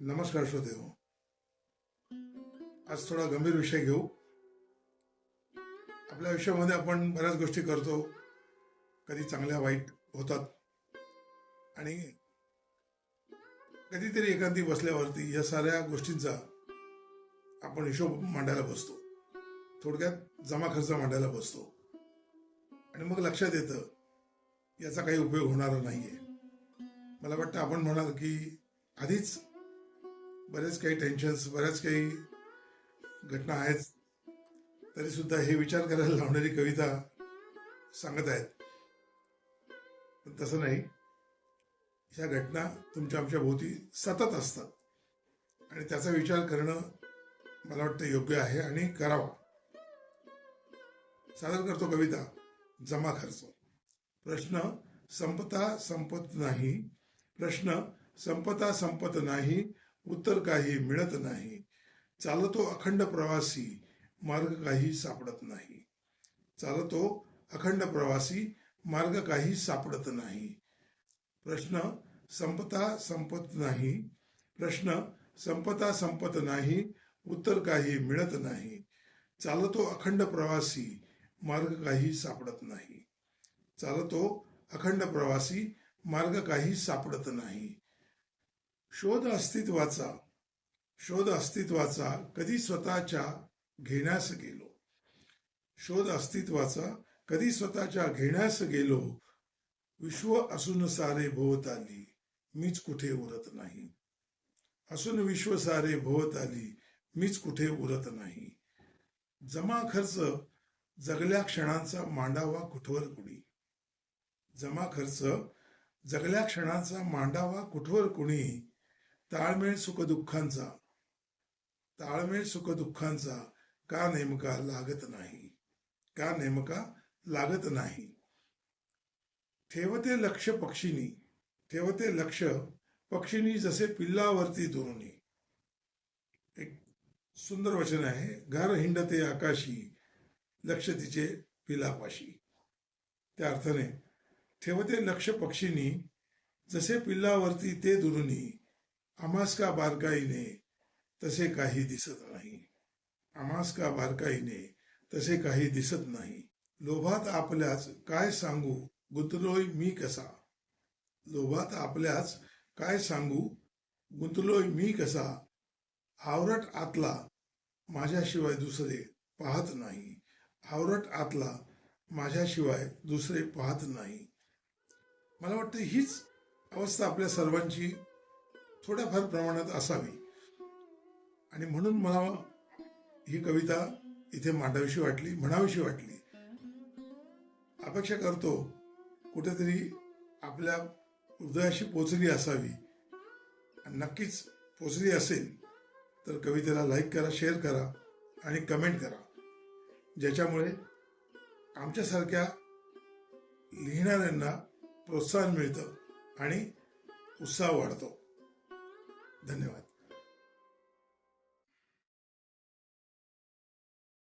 नमस्कार श्रोते आज थोडा गंभीर विषय घेऊ. आपल्या आयुष्यामध्ये आपण बऱ्याच गोष्टी करतो. कधी चांगल्या वाईट होतात. आणि कधीतरी एखादी बसल्यावरती या साऱ्या गोष्टींचा आपण हिशोब मांडायला बसतो. थोडक्यात जमा खर्च मांडायला बसतो. आणि मग लक्षात येतं याचा काही उपयोग होणार नाहीये. मला वाटतं आपण म्हणाल की आधीच बरेच काही टेन्शन्स बऱ्याच काही घटना आहेत. तरी सुद्धा हे विचार करायला लावणारी कविता सांगत आहेत. पण तसं नाही. ह्या घटना तुमच्या आमच्या भोवती सतत असतात. आणि त्याचा विचार करणं मला वाटतं योग्य आहे आणि करावा. सादर करतो कविता जमा खर्च. प्रश्न संपता संपत नाही. प्रश्न संपता संपत नाही. उत्तर काही मिळत नाही. चालतो अखंड प्रवासी मार्ग काही सापडत नाही. चालतो अखंड प्रवासी मार्ग काही सापडत नाही. प्रश्न संपता संपत नाही. प्रश्न संपता संपत नाही उत्तर काही मिळत नाही. चालतो अखंड प्रवासी मार्ग काही सापडत नाही. चालतो अखंड प्रवासी मार्ग काही सापडत नाही. शोध अस्तित्वाचा शोध अस्तित्वाचा कधी स्वतःच्या घेण्यास गेलो? शोध अस्तित्वाचा कधी स्वतःच्या घेण्यास गेलो? विश्व असून सारे भोवत आली मीच कुठे उरत नाही. असून विश्व सारे भोवत आली मीच कुठे उरत नाही. जमा खर्च जगल्या क्षणांचा मांडावा कुठवर कुणी? जमा खर्च जगल्या क्षणांचा मांडावा कुठवर कुणी? ताळमेळ सुखदुःखांचा. ताळमेळ सुखदुःखांचा का नेमका लागत नाही? का नेमका लागत नाही? ठेवते लक्ष पक्षीनी ठेवते लक्ष पक्षीनी जसे पिल्लावरती दुरुनी. एक सुंदर वचन आहे घर हिंडते आकाशी लक्ष तिचे पिलापाशी. त्या अर्थाने ठेवते लक्ष पक्षीनी जसे पिल्लावरती ते दुरुनी आम्हास का बारकाईने तसे काही दिसत नाही. आम्हास का बारकाईने तसे काही दिसत नाही. लोभात आपल्याच काय सांगू? गुंतलोय मी कसा? लोभात आपल्याच काय सांगू? गुंतलोय मी कसा? आवरट आतला माझ्याशिवाय दुसरे पाहत नाही. आवरट आतला माझ्याशिवाय दुसरे पाहत नाही. मला वाटतं हीच अवस्था आपल्या सर्वांची थोड्याफार प्रमाणात असावी. आणि म्हणून मला ही कविता इथे मांडावीशी वाटली म्हणावीशी वाटली. अपेक्षा करतो कुठेतरी आपल्या हृदयाशी पोचली असावी. नक्कीच पोचली असेल तर कवितेला लाईक करा शेअर करा आणि कमेंट करा. ज्याच्यामुळे आमच्यासारख्या लिहिणाऱ्यांना प्रोत्साहन मिळतं आणि उत्साह वाढतो. Daniel,